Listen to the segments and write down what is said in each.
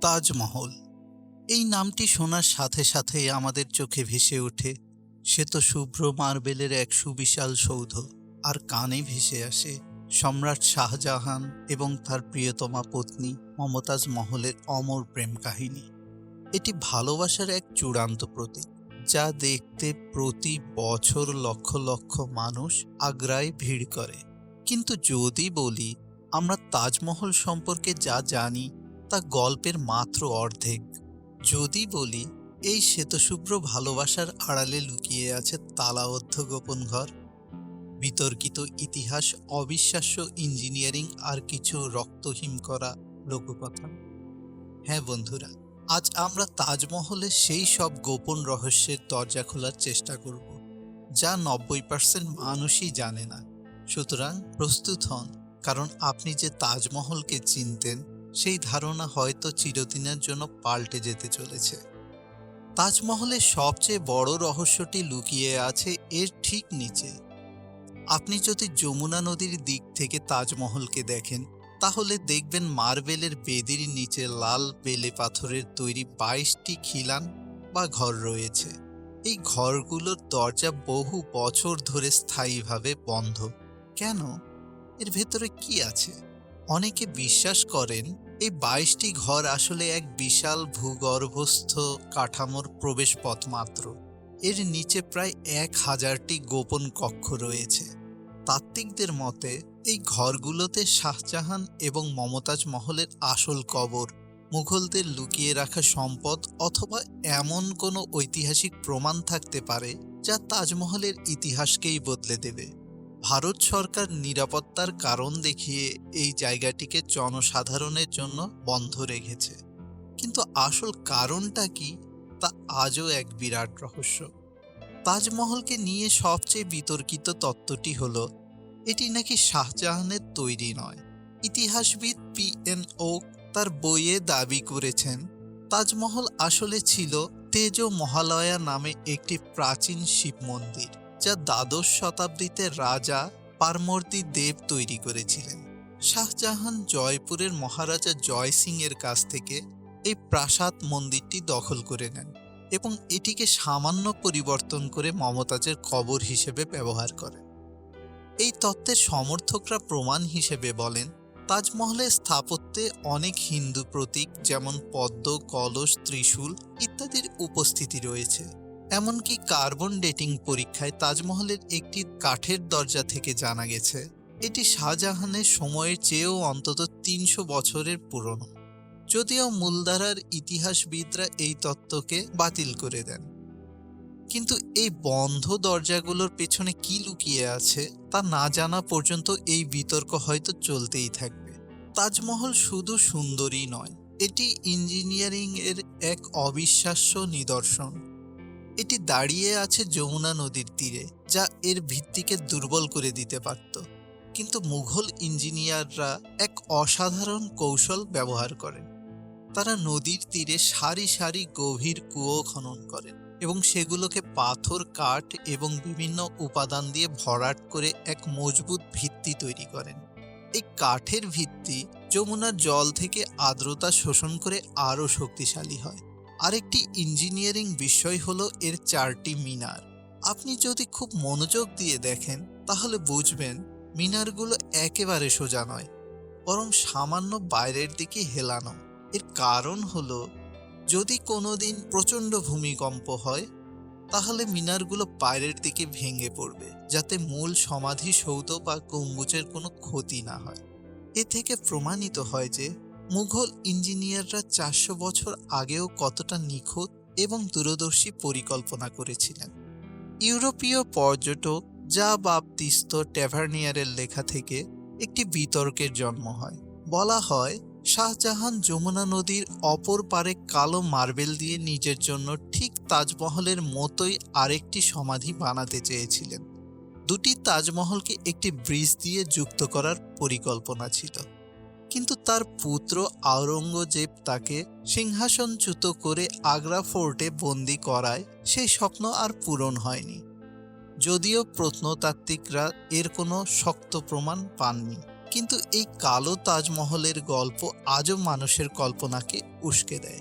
তাজমহল। এই নামটি শোনার সাথে সাথেই আমাদের চোখে ভেসে ওঠে। সে তো শুভ্র মার্বেলের এক সুবিশাল সৌধ, আর কানে ভেসে আসে সম্রাট শাহজাহান এবং তার প্রিয়তমা পত্নী মমতাজ মহলের অমর প্রেম কাহিনী। এটি ভালোবাসার এক চূড়ান্ত প্রতীক, যা দেখতে প্রতি বছর লক্ষ লক্ষ মানুষ আগ্রায় ভিড় করে। কিন্তু যদি বলি, আমরা তাজমহল সম্পর্কে যা জানি তা গল্পের মাত্র অর্ধেক। যদি বলি, এই শ্বেতশুভ্র ভালোবাসার আড়ালে লুকিয়ে আছে তালাবদ্ধ গোপন ঘর। বিতর্কিত ইতিহাস, অবিশ্বাস্য ইঞ্জিনিয়ারিং আর কিছু রক্তহীন করা লোককথা। হ্যাঁ বন্ধুরা, আজ আমরা তাজমহলে সেই সব গোপন রহস্যের দরজা খোলার চেষ্টা করব, যা নব্বই পার্সেন্ট মানুষই জানে না। সুতরাং প্রস্তুত হন, কারণ আপনি যে তাজমহলকে চিনতেন সেই ধারণা হয়তো চিরদিনের জন্য পাল্টে যেতে চলেছে। তাজমহলের সবচেয়ে বড় রহস্যটি লুকিয়ে আছে এর ঠিক নিচে। আপনি যদি যমুনা নদীর দিক থেকে তাজমহলকে দেখেন, তাহলে দেখবেন মার্বেলের বেদির নিচে লাল বেলে পাথরের তৈরি বাইশটি খিলান বা ঘর রয়েছে। এই ঘরগুলোর দরজা বহু বছর ধরে স্থায়ীভাবে বন্ধ। কেন? এর ভেতরে কি আছে? অনেকে বিশ্বাস করেন এই বাইশটি ঘর আসলে এক বিশাল ভূগর্ভস্থ কাঠামোর প্রবেশপথ মাত্র। এর নিচে প্রায় এক হাজারটি গোপন কক্ষ রয়েছে। তাত্ত্বিকদের মতে, এই ঘরগুলোতে শাহজাহান এবং মমতাজ মহলের আসল কবর, মুঘলদের লুকিয়ে রাখা সম্পদ অথবা এমন কোনো ঐতিহাসিক প্রমাণ থাকতে পারে যা তাজমহলের ইতিহাসকেই বদলে দেবে। ভারত সরকার নিরাপত্তার কারণ দেখিয়ে এই জায়গাটিকে জনসাধারণের জন্য বন্ধ রেখেছে। কিন্তু আসল কারণটা কি তা আজও এক বিরাট রহস্য। তাজমহলকে নিয়ে সবচেয়ে বিতর্কিত তত্ত্বটি হল, এটি নাকি শাহজাহানের তৈরি নয়। ইতিহাসবিদ পি এন ও তার বইয়ে দাবি করেছেন, তাজমহল আসলে ছিল তেজ মহালয়া নামে একটি প্রাচীন শিব মন্দির। যা দ্বাদশ শতাব্দীতে রাজা পারমর্দি দেব তৈরি করেছিলেন। শাহজাহান জয়পুরের মহারাজা জয় সিং এর কাছ থেকে এই প্রাসাদ মন্দিরটি দখল করে নেন এবং এটিকে সামান্য পরিবর্তন করে মমতাজের কবর হিসেবে ব্যবহার করেন। এই তত্ত্বের সমর্থকরা প্রমাণ হিসেবে বলেন তাজমহলের স্থাপত্যে অনেক হিন্দু প্রতীক যেমন পদ্ম, কলস, ত্রিশূল ইত্যাদির উপস্থিতি রয়েছে। এমনকি কার্বন ডেটিং পরীক্ষায় তাজমহলের একটি কাঠের দরজা থেকে জানা গেছে, এটি শাহজাহানের সময়ের চেয়েও অন্তত তিনশো বছরের পুরনো। যদিও মূলধারার ইতিহাসবিদরা এই তত্ত্বকে বাতিল করে দেন। কিন্তু এই বন্ধ দরজাগুলোর পেছনে কি লুকিয়ে আছে, তা না জানা পর্যন্ত এই বিতর্ক হয়তো চলতেই থাকবে। তাজমহল শুধু সুন্দরী নয়, এটি ইঞ্জিনিয়ারিং এর এক অবিশ্বাস্য নিদর্শন। এটি দাঁড়িয়ে আছে যমুনা নদীর তীরে, যা এর ভিত্তিকে দুর্বল করে দিতে পারত। কিন্তু মুঘল ইঞ্জিনিয়াররা এক অসাধারণ কৌশল ব্যবহার করেন। তারা নদীর তীরে সারি সারি গভীর কুয়ো খনন করেন এবং সেগুলোকে পাথর, কাঠ এবং বিভিন্ন উপাদান দিয়ে ভরাট করে এক মজবুত ভিত্তি তৈরি করেন। এই কাঠের ভিত্তি যমুনার জল থেকে আর্দ্রতা শোষণ করে আরও শক্তিশালী হয়। আরেকটি ইঞ্জিনিয়ারিং বিষয় হলো এর চারটি মিনার। আপনি যদি খুব মনোযোগ দিয়ে দেখেন, তাহলে বুঝবেন মিনারগুলো একেবারে সোজা নয়, বরং সামান্য বাইরের দিকে হেলানো। এর কারণ হলো, যদি কোনোদিন প্রচণ্ড ভূমিকম্প হয়, তাহলে মিনারগুলো বাইরের দিকে ভেঙে পড়বে, যাতে মূল সমাধি সৌধ বা গম্বুজের কোনো ক্ষতি না হয়। এ থেকে প্রমাণিত হয় যে মুঘল ইঞ্জিনিয়াররা চারশো বছর আগেও কতটা নিখুঁত এবং দূরদর্শী পরিকল্পনা করেছিলেন। ইউরোপীয় পর্যটক যা বাপতিস্ত ট্যাভার্নিয়ারের লেখা থেকে একটি বিতর্কের জন্ম হয়। বলা হয়, শাহজাহান যমুনা নদীর অপর পারে কালো মার্বেল দিয়ে নিজের জন্য ঠিক তাজমহলের মতোই আরেকটি সমাধি বানাতে চেয়েছিলেন। দুটি তাজমহলকে একটি ব্রিজ দিয়ে যুক্ত করার পরিকল্পনা ছিল। কিন্তু তার পুত্র আওরঙ্গজেব তাকে সিংহাসনচ্যুত করে আগ্রা ফোর্টে বন্দি করায় সেই স্বপ্ন আর পূরণ হয়নি। যদিও প্রত্নতাত্ত্বিকরা এর কোনো শক্ত প্রমাণ পাননি। কিন্তু এই কালো তাজমহলের গল্প আজও মানুষের কল্পনাকে উস্কে দেয়।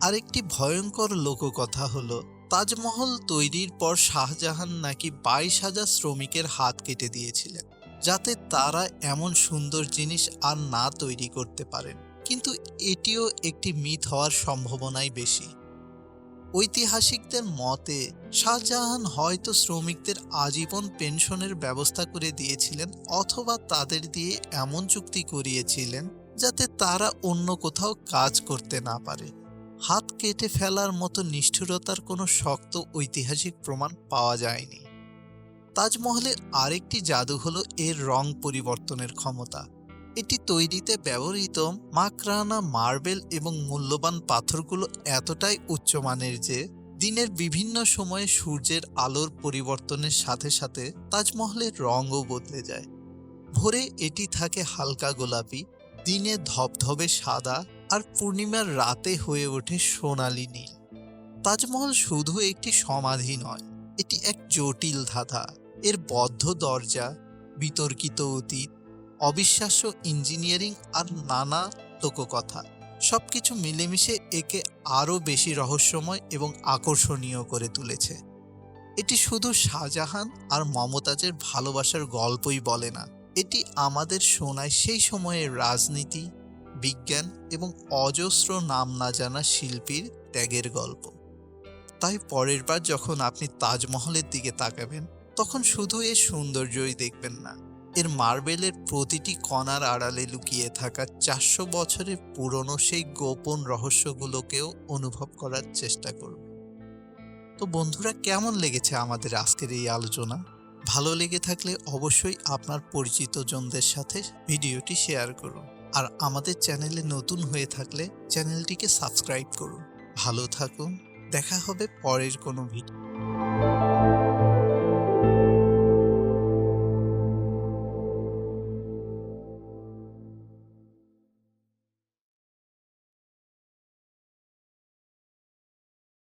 আরেকটি ভয়ঙ্কর লোককথা হলো, তাজমহল তৈরির পর শাহজাহান নাকি বাইশ হাজার শ্রমিকের হাত কেটে দিয়েছিলেন। যাতে তারা এমন সুন্দর জিনিস আর না তৈরি করতে পারেন কিন্তু এটিও একটি মিথ হওয়ার সম্ভাবনাই বেশি। ঐতিহাসিকদের মতে, শাহজাহান হয়তো শ্রমিকদের আজীবন পেনশনের ব্যবস্থা করে দিয়েছিলেন অথবা তাদের দিয়ে এমন চুক্তি করিয়েছিলেন যাতে তারা অন্য কোথাও কাজ করতে না পারে। হাত কেটে ফেলার মতো নিষ্ঠুরতার কোনো শক্ত ঐতিহাসিক প্রমাণ পাওয়া যায়নি। তাজমহলের আরেকটি জাদু হলো এর রং পরিবর্তনের ক্ষমতা। এটি তৈরিতে ব্যবহৃত মাকরানা, মার্বেল এবং মূল্যবান পাথরগুলো এতটাই উচ্চমানের যে, দিনের বিভিন্ন সময়ে সূর্যের আলোর পরিবর্তনের সাথে সাথে তাজমহলের রঙও বদলে যায়। ভোরে এটি থাকে হালকা গোলাপি, দিনে ধবধবে সাদা আর পূর্ণিমার রাতে হয়ে ওঠে সোনালি নীল। তাজমহল শুধু একটি সমাধি নয় এটি এক জটিল ধাঁধা। এর বদ্ধ দরজা, বিতর্কিত অতীত, অবিশ্বাস্য ইঞ্জিনিয়ারিং আর নানা লোককথা। সবকিছু মিলেমিশে একে আরও বেশি রহস্যময় এবং আকর্ষণীয় করে তুলেছে। এটি শুধু শাহজাহান আর মমতাজের ভালোবাসার গল্পই বলে না। এটি আমাদের শোনায় সেই সময়ের রাজনীতি, বিজ্ঞান এবং অজস্র নাম না জানা শিল্পীর ত্যাগের গল্প। তাই পরের বার যখন আপনি তাজমহলের দিকে তাকাবেন, তখন শুধু এর সৌন্দর্যই দেখবেন না। এর মার্বেলের প্রতিটি কণার আড়ালে লুকিয়ে থাকা চারশো বছরের পুরনো সেই গোপন রহস্যগুলোকেও অনুভব করার চেষ্টা করবে তো বন্ধুরা, কেমন লেগেছে আমাদের আজকের এই আলোচনা? ভালো লেগে থাকলে অবশ্যই আপনার পরিচিত জনদের সাথে ভিডিওটি শেয়ার করুন। আর আমাদের চ্যানেলে নতুন হয়ে থাকলে চ্যানেলটিকে সাবস্ক্রাইব করুন। ভালো থাকুন। দেখা হবে পরের কোনো ভিডিও